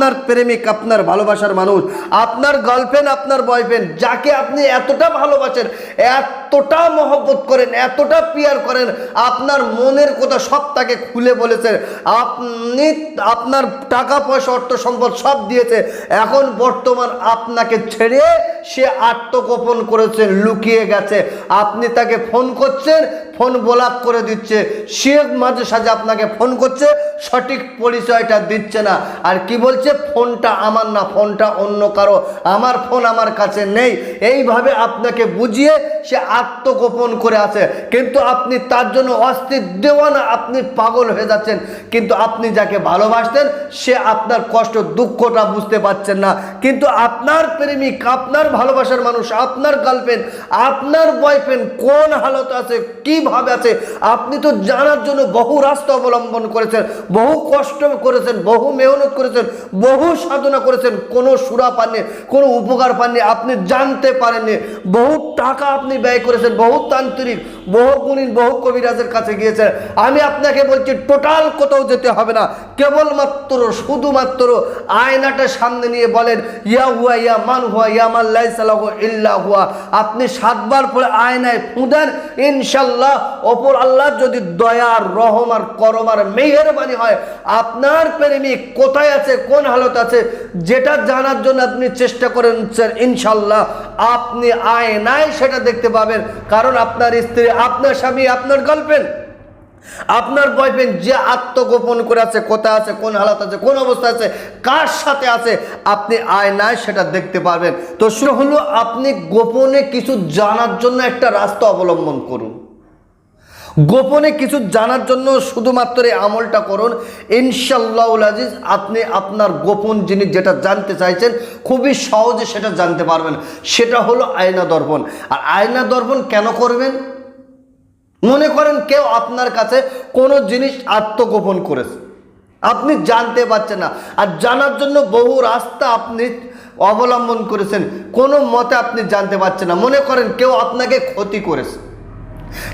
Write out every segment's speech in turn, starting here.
আপনার প্রেমিক আপনার ভালোবাসার মানুষ আপনার গার্লফ্রেন্ড আপনার বয়ফ্রেন্ড যাকে আপনি এতটা ভালোবাসেন এতটা মহব্বত করেন, এতটা পিয়ার করেন, আপনার মনের কথা সব তাকে খুলে বলেছেন আপনি আপনার টাকা, পয়সা, অর্থ সম্পদ সব দিয়েছে। এখন বর্তমান আপনাকে ছেড়ে সে আত্মগোপন করেছে, লুকিয়ে গেছে। আপনি তাকে ফোন করছেন, ফোন ব্লক করে দিচ্ছে। সে মাঝে সাঝে আপনাকে ফোন করছে, সঠিক পরিচয়টা দিচ্ছে না। আর কি বলছে? ফোনটা আমার না, ফোনটা অন্য কারও। আমার ফোন আমার কাছে নেই। এইভাবে আপনাকে বুঝিয়ে সে আত্মগোপন করে আছে। কিন্তু আপনি তার জন্য অস্থির দেওয়ানা, আপনি পাগল হয়ে যাচ্ছেন। কিন্তু আপনি যাকে ভালোবাসতেন, সে আপনার কষ্ট, দুঃখটা বুঝতে পারছেন না। কিন্তু আপনার প্রেমিক, আপনার ভালোবাসার মানুষ, আপনার গার্লফ্রেন্ড, আপনার বয়ফ্রেন্ড কোন হালত আছে, কীভাবে আছে, আপনি তো জানার জন্য বহু রাস্তা অবলম্বন করেছেন, বহু কষ্ট করেছেন, বহু মেহনত করেছেন, বহু সাধনা করেছেন, কোনো সুরা পাননি, কোনো উপকার পাননি, আপনি জানতে পারেননি, বহু টাকা আপনি ব্যয় করেছেন, বহু তান্ত্রিক, বহু গুণীন, বহু কবিরাজের কাছে গিয়েছেন। আমি আপনাকে বলছি, টোটাল কোথাও যেতে হবে না। কেবলমাত্র, শুধুমাত্র আয়নাটা সামনে নিয়ে বলেন, ইয়া হুয়া, ইয়া মান হুয়া, ইয়া লাইসালাহু ইল্লা হুয়া। আপনি সাতবার পরে আয়নায় ফুঁদেন, ইনশাল্লাহ অপর আল্লাহ যদি দয়ার, রহম আর করম আর মেহেরবানি হয়, আপনার প্রেমিক কোথায় আছে, কোন হালত আছে, যেটা জানার জন্য আপনি চেষ্টা করেন ইনশাল্লাহ আপনি আয়নায় সেটা দেখতে পাবেন। কারণ আপনার স্ত্রী, আপনার স্বামী, আপনার গার্লফ্রেন্ড আপনার বয়ফ্রেন্ড যে আত্মগোপন করে আছে, কোথায় আছে, কোন হালাত আছে, কোন অবস্থা আছে, কার সাথে আছে, আপনি আয়নায় সেটা দেখতে পারবেন। তো শুরু হলো আপনি গোপনে কিছু জানার জন্য একটা রাস্তা অবলম্বন করুন। গোপনে কিছু জানার জন্য শুধুমাত্র এই আমলটা করুন। ইনশাল্লাহ আজিজ, আপনি আপনার গোপন জিনিস যেটা জানতে চাইছেন, খুবই সহজে সেটা জানতে পারবেন। সেটা হলো আয়না দর্পণ। আর আয়না দর্পণ কেন করবেন? মনে করেন কেউ আপনার কাছে কোনো জিনিস আত্মগোপন করেছে। আপনি জানতে পারছেন না। আর জানার জন্য বহু রাস্তা আপনি অবলম্বন করেছেন। কোনো মতে আপনি জানতে পারছেন না। মনে করেন কেউ আপনাকে ক্ষতি করেছে।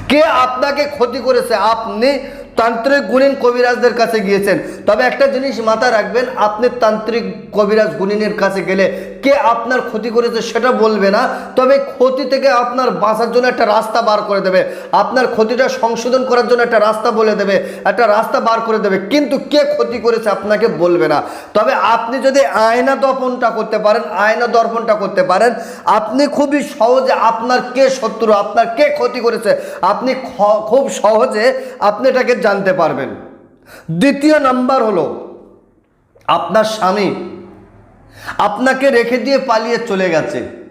কে আপনাকে ক্ষতি করেছে? আপনি তান্ত্রিক গুণিন কবিরাজদের কাছে গিয়েছেন। তবে একটা জিনিস মাথায় রাখবেন, আপনি তান্ত্রিক কবিরাজ গুণিনের কাছে গেলে কে আপনার ক্ষতি করেছে সেটা বলবে না, তবে ক্ষতি থেকে আপনার বাঁচার জন্য একটা রাস্তা বার করে দেবে। আপনার ক্ষতিটা সংশোধন করার জন্য একটা রাস্তা বলে দেবে, একটা রাস্তা বার করে দেবে, কিন্তু কে ক্ষতি করেছে আপনাকে বলবে না। তবে আপনি যদি আয়না দর্পণটা করতে পারেন, আয়না দর্পণটা করতে পারেন, আপনি খুবই সহজে আপনার কে শত্রু, আপনার কে ক্ষতি করেছে, আপনি খুব সহজে আপনি এটাকে জানতে পারবেন। দ্বিতীয় নাম্বার হলো, আপনার স্বামী আপনাকে রেখে দিয়ে পালিয়ে চলে গেছে।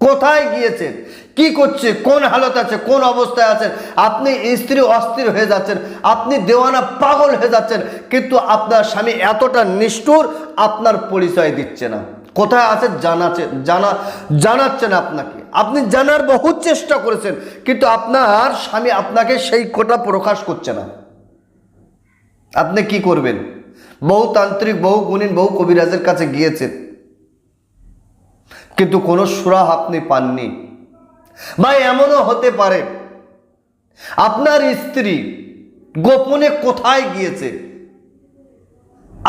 কোথায় গিয়েছেন? কি করছে? কোন হালত আছে? কোন অবস্থায় আছেন? আপনি স্ত্রী অস্থির হয়ে যাচ্ছেন। আপনি দেওয়ানা পাগল হয়ে যাচ্ছেন। কিন্তু আপনার স্বামী এতটা নিষ্ঠুর, আপনার পরিচয় দিচ্ছে না। কোথায় আছে জানাচ্ছে জানা জানাচ্ছেন আপনাকে। আপনি জানার বহু চেষ্টা করেছেন, কিন্তু আপনার স্বামী আপনাকে সেই কোটা প্রকাশ করছে না। আপনি কি করবেন? বহু তান্ত্রিক বহু গুণীন বহু কবিরাজের কাছে গিয়েছেন। কিন্তু কোনো সুরাহ আপনি পাননি। বা এমনও হতে পারে, আপনার স্ত্রী গোপনে কোথায় গিয়েছে?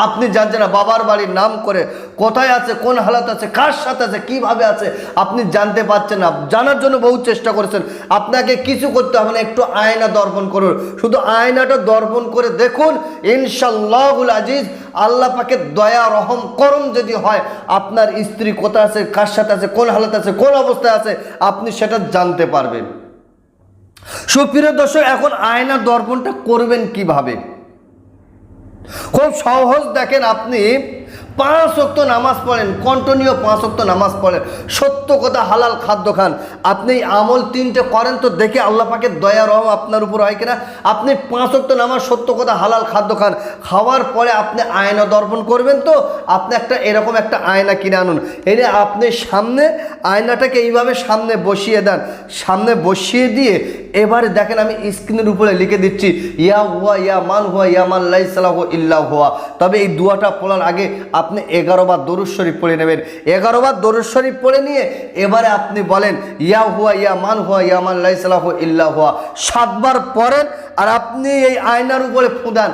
আপনি জানছেন না বাবার বাড়ির নাম করে কোথায় আছে, কোন হালাত আছে, কার সাথে আছে, কীভাবে আছে, আপনি জানতে পারছেন না। জানার জন্য বহু চেষ্টা করেছেন। আপনাকে কিছু করতে হবে না, একটু আয়না দর্পণ করুন। শুধু আয়নাটা দর্পণ করে দেখুন ইনশাল্লাহুল আজিজ, আল্লাহ পাকে দয়া, রহম, করম যদি হয়, আপনার স্ত্রী কোথায় আছে, কার সাথে আছে, কোন হালাত আছে, কোন অবস্থায় আছে, আপনি সেটা জানতে পারবেন। সুপ্রিয় দর্শক, এখন আয়না দর্পণটা করবেন কীভাবে? খুব সহজ দেখেন আপনি, পাঁচ অক্ত নামাজ পড়েন কন্টিনিউ পাঁচ অক্ত নামাজ পড়েন, সত্য কথা হালাল খাদ্য খান। আপনি আমল তিনটে করেন তো দেখে আল্লাহ পাকে দয়া, রহম আপনার উপর হয় কিনা? আপনি পাঁচ অক্ত নামাজ সত্য কথা হালাল খাদ্য খান। খাওয়ার পরে আপনি আয়না দর্পণ করবেন তো, আপনি একটা এরকম একটা আয়না কিনে আনুন। এনে আপনি সামনে আয়নাটাকে এইভাবে সামনে বসিয়ে দেন। সামনে বসিয়ে দিয়ে এবারে দেখেন আমি স্ক্রিনের উপরে লিখে দিচ্ছি, ইয়া হুয়া, ইয়া মান হুয়া, ইয়া মান লাই সালাহ ইল্লা হুয়া। তবে এই দুয়াটা পড়ার আগে আপনি এগারো বার দরুদ শরীফ পড়ে নেবেন। এগারো বার দরুদ শরীফ পড়ে নিয়ে এবারে আপনি বলেন, ইয়া হুয়া, ইয়া মান হুয়া, ইয়া মান লাই সালাহ ইল্লা হুয়া। সাতবার পড়েন আর আপনি এই আয়নার উপরে ফুঁদান।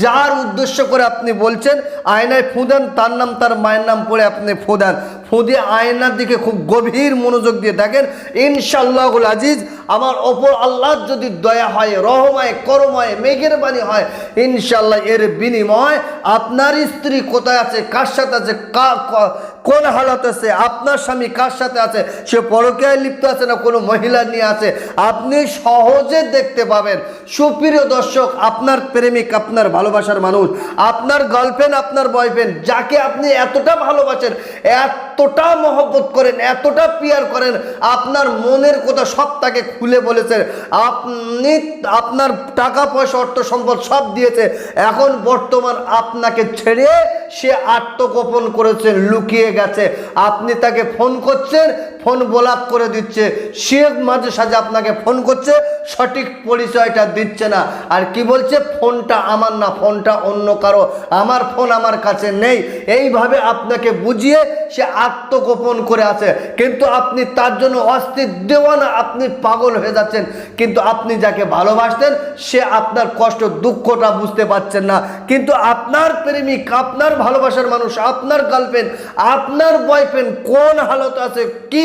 যার উদ্দেশ্য করে আপনি বলছেন, আয়নায় ফুঁদেন তার নাম, তার মায়ের নাম পড়ে আপনি ফুঁদেন ফুঁদে আয়নার দিকে খুব গভীর মনোযোগ দিয়ে দেখেন ইনশাল্লাহুল আজিজ, আমার ওপর আল্লাহর যদি দয়া হয়, রহমায়, করময় মেঘের বাণী হয় ইনশাল্লাহ এর বিনিময় আপনার স্ত্রী কোথায় আছে, কার সাথে আছে কোন হালত আছে? আপনার স্বামী কার সাথে আছে? সে পরকীয়ায় লিপ্ত আছে না কোনো মহিলা নিয়ে আছে? আপনি সহজে দেখতে পাবেন। সুপ্রিয় দর্শক, আপনার প্রেমিক, আপনার ভালোবাসার মানুষ, আপনার গার্লফ্রেন্ড আপনার বয়ফ্রেন্ড যাকে আপনি এতটা ভালোবাসেন এতটা মহব্বত করেন, এতটা পিয়ার করেন, আপনার মনের কথা সব তাকে খুলে বলেছেন আপনি আপনার টাকা, পয়সা, অর্থ সম্পদ সব দিয়েছে। এখন বর্তমান আপনাকে ছেড়ে সে আত্মগোপন করেছে, লুকিয়ে গেছে। আপনি তাকে ফোন করছেন ফোন ব্লক করে দিচ্ছে। সে মাঝে সাঝে আপনাকে ফোন করছে, সঠিক পরিচয়টা দিচ্ছে না। আর কি বলছে? ফোনটা আমার না, ফোনটা অন্য কারও। আমার ফোন আমার কাছে নেই। এইভাবে আপনাকে বুঝিয়ে সে আত্মগোপন করে আছে। কিন্তু আপনি তার জন্য অস্থির দেওয়ানা, আপনি পাগল হয়ে যাচ্ছেন। কিন্তু আপনি যাকে ভালোবাসতেন, সে আপনার কষ্ট, দুঃখটা বুঝতে পারছেন না। কিন্তু আপনার প্রেমিক, আপনার ভালোবাসার মানুষ, আপনার গার্লফ্রেন্ড আপনার বয়ফ্রেন্ড কোন হালত আছে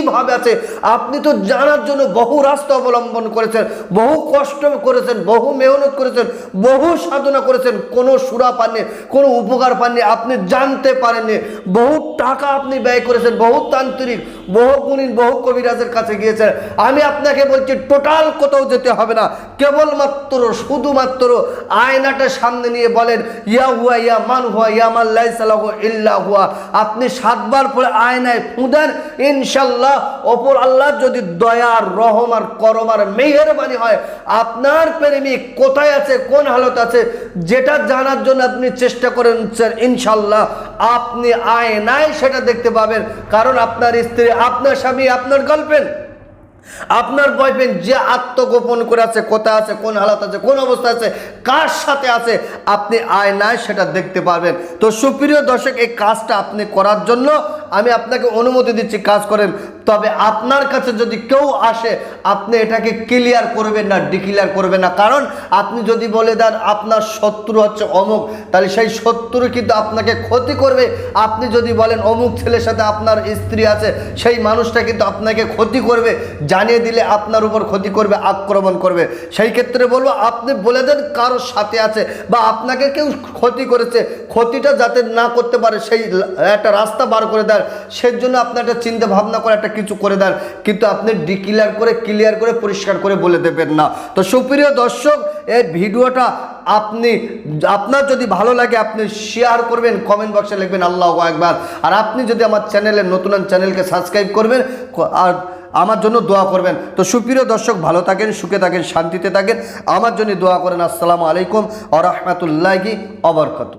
কীভাবে আছে? আপনি তো জানার জন্য বহু রাস্তা অবলম্বন করেছেন, বহু কষ্ট করেছেন, বহু মেহনত করেছেন, বহু সাধনা করেছেন, কোনো সুরা পাননি, কোনো উপকার পাননি, আপনি জানতে পারেননি। বহু টাকা আপনি ব্যয় করেছেন, বহু তান্ত্রিক, বহু গুণীন, বহু কবিরাজের কাছে গিয়েছেন। আমি আপনাকে বলছি, টোটাল কোথাও যেতে হবে না। কেবলমাত্র, শুধুমাত্র আয়নাটা সামনে নিয়ে বলেন, ইয়া হুয়া, ইয়া মান হুয়া, ইয়া মান ইল্লা হুয়া। আপনি সাতবার পরে আয়নায় ফুঁদেন, ইনশাল্লাহ ওপর আল্লাহ যদি দয়ার, রহম আর করম আর মেহেরবানি হয়, আপনার প্রেমিক কোথায় আছে, কোন হালত আছে, যেটা জানার জন্য আপনি চেষ্টা করেন, স্যার, ইনশাল্লাহ আপনি আয়নায় সেটা দেখতে পাবেন। কারণ আপনার স্ত্রী, আপনার স্বামী, আপনার গার্লফ্রেন্ড আপনার বয়ফ্রেন্ড যে আত্মগোপন করে আছে, কোথায় আছে, কোন হালাত আছে, কোন অবস্থা আছে, কার সাথে আছে, আপনি আয়নায় সেটা দেখতে পারবেন। তো সুপ্রিয় দর্শক, এই কাজটা আপনি করার জন্য আমি আপনাকে অনুমতি দিচ্ছি, কাজ করেন। তবে আপনার কাছে যদি কেউ আসে, আপনি এটাকে ক্লিয়ার করবেন না ডিক্লিয়ার করবেন না। কারণ আপনি যদি বলে দেন, আপনার শত্রু হচ্ছে অমুক, তাহলে সেই শত্রু কিন্তু আপনাকে ক্ষতি করবে। আপনি যদি বলেন, অমুক ছেলের সাথে আপনার স্ত্রী আছে, সেই মানুষটা কিন্তু আপনাকে ক্ষতি করবে, জানিয়ে দিলে আপনার উপর ক্ষতি করবে, আক্রমণ করবে। সেই ক্ষেত্রে বলব, আপনি বলে দেন কারোর সাথে আছে, বা আপনাকে কেউ ক্ষতি করেছে, ক্ষতিটা যাতে না করতে পারে, সেই একটা রাস্তা বার করে দেন সেই জন্য আপনি একটা চিন্তা ভাবনা করে একটা কিছু করে দেন, কিন্তু আপনি ডিক্লিয়ার করে ক্লিয়ার করে, পরিষ্কার করে বলে দেবেন না। তো সুপ্রিয় দর্শক, এই ভিডিওটা আপনি, আপনার যদি ভালো লাগে, আপনি শেয়ার করবেন কমেন্ট বক্সে লিখবেন, আল্লাহ একবার আর আপনি যদি আমার চ্যানেলে নতুন চ্যানেলকে সাবস্ক্রাইব করবেন আর আমার জন্য দোয়া করবেন। তো সুপ্রিয় দর্শক, ভালো থাকেন, সুখে থাকেন, শান্তিতে থাকেন। আমার জন্য দোয়া করেন, আসসালামু আলাইকুম আ রহমতুল্লাহি অবরকত